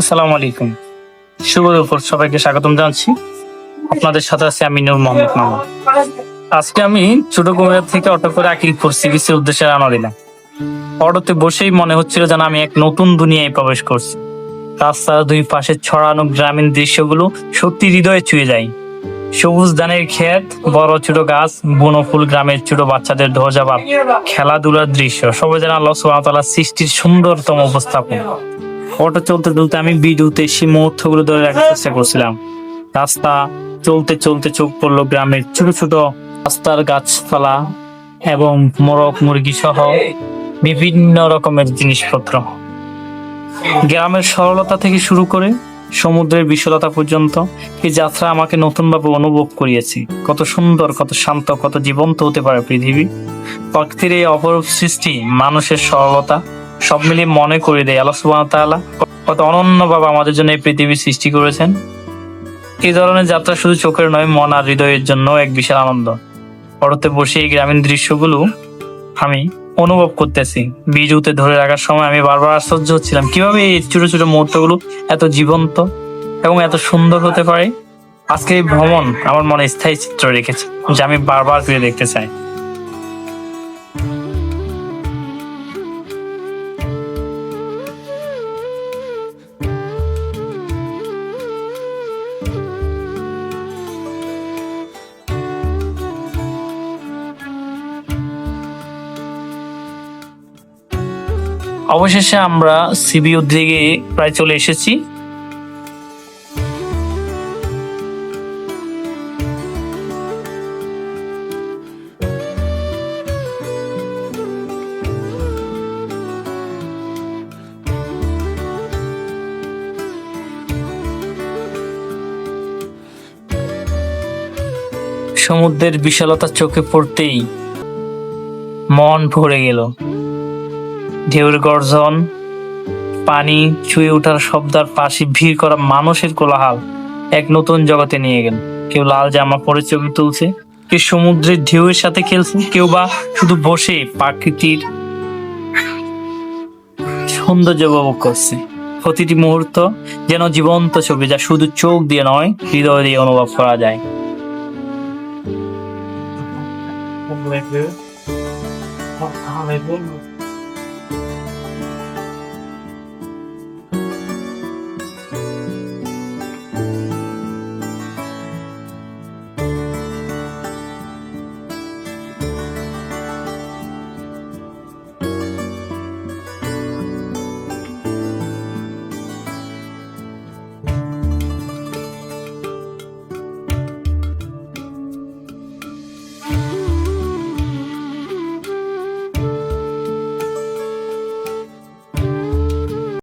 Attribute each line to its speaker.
Speaker 1: আসসালামু আলাইকুম। শুভ দুপুর সবাইকে স্বাগতম জানাচ্ছি। আপনাদের সাথে আছি আমি নূর মোহাম্মদ মামুন। আজকে আমি ছোট কুমিরা থেকে অটো করে আকিলপুর সিবিসির উদ্দেশ্যে রওনা দিলাম। অটোতে বসেই মনে হচ্ছিল যেন আমি এক নতুন দুনিয়ায় প্রবেশ করছি। রাস্তার দুই পাশে ছড়ানো গ্রামীণ দৃশ্যগুলো সত্যি হৃদয়ে ছুঁয়ে যায়। সবুজ ধানের ক্ষেত, বড় ছোট গাছ, বন ফুল গ্রামের ছোট বাচ্চাদের ধ্বজাবাদ, খেলাধুলার দৃশ্য সবাই যেন আল্লাহ সৃষ্টির সুন্দরতম উপস্থাপন। অটো চলতে চলতে আমি ভিডিওতে সেই মুহূর্তগুলো ধরে রাখার চেষ্টা করছিলাম। রাস্তা চলতে চলতে চোখ পড়ল গ্রামের ছোট ছোট রাস্তার গাছপালা এবং মোরগ, মুরগি সহ বিভিন্ন রকমের জিনিসপত্র। গ্রামের সরলতা থেকে শুরু করে সমুদ্রের বিশালতা পর্যন্ত এই যাত্রা আমাকে নতুনভাবে অনুভব করিয়েছে। কত সুন্দর, কত শান্ত, কত জীবন্ত হতে পারে পৃথিবী। প্রকৃতির এই অপরূপ সৃষ্টি মানুষের সরলতা সব মিলিয়ে মনে করে দেয় আল্লাহ ওয়া তাআলা। কত অনন্যভাবে আমাদের জন্য এই পৃথিবী সৃষ্টি করেছেন। এই ধরনের যাত্রা শুধু চোখের নয়, মন আর হৃদয়ের জন্য এক বিশাল আনন্দ। অটোতে বসে এই গ্রামীণ দৃশ্যগুলো আমি অনুভব করতেছি। বিজুতে ধরে রাখার সময় আমি বারবার আশ্চর্য হচ্ছিলাম, কীভাবে এই ছোট ছোট মুহূর্তগুলো এত জীবন্ত এবং এত সুন্দর হতে পারে? আজকে এই ভ্রমণ আমার মনে স্থায়ী চিত্র রেখেছে, যা আমি বারবার ফিরে দেখতে চাই। অবশেষে আমরা সিবি উদ্যোগে প্রায় চলে এসেছি। সমুদ্রের বিশালতা চোখে পড়তেই মন ভরে গেল। ঢেউর গর্জন, পানি ছুঁয়ে ওঠার শব্দার পাশে ভিড় করা মানুষের কোলাহাল এক নতুন জগতে নিয়ে গেল। কেউ লাল জামা পরে ছবি তুলছে, কেউ সমুদ্রের ঢেউয়ের সাথে খেলছে, কেউ বা শুধু বসে প্রাকৃতির সৌন্দর্য উপভোগ করছে। প্রতিটি মুহূর্ত যেন জীবন্ত ছবি যা শুধু চোখ দিয়ে নয়, হৃদয় দিয়ে অনুভব করা যায়।
Speaker 2: Không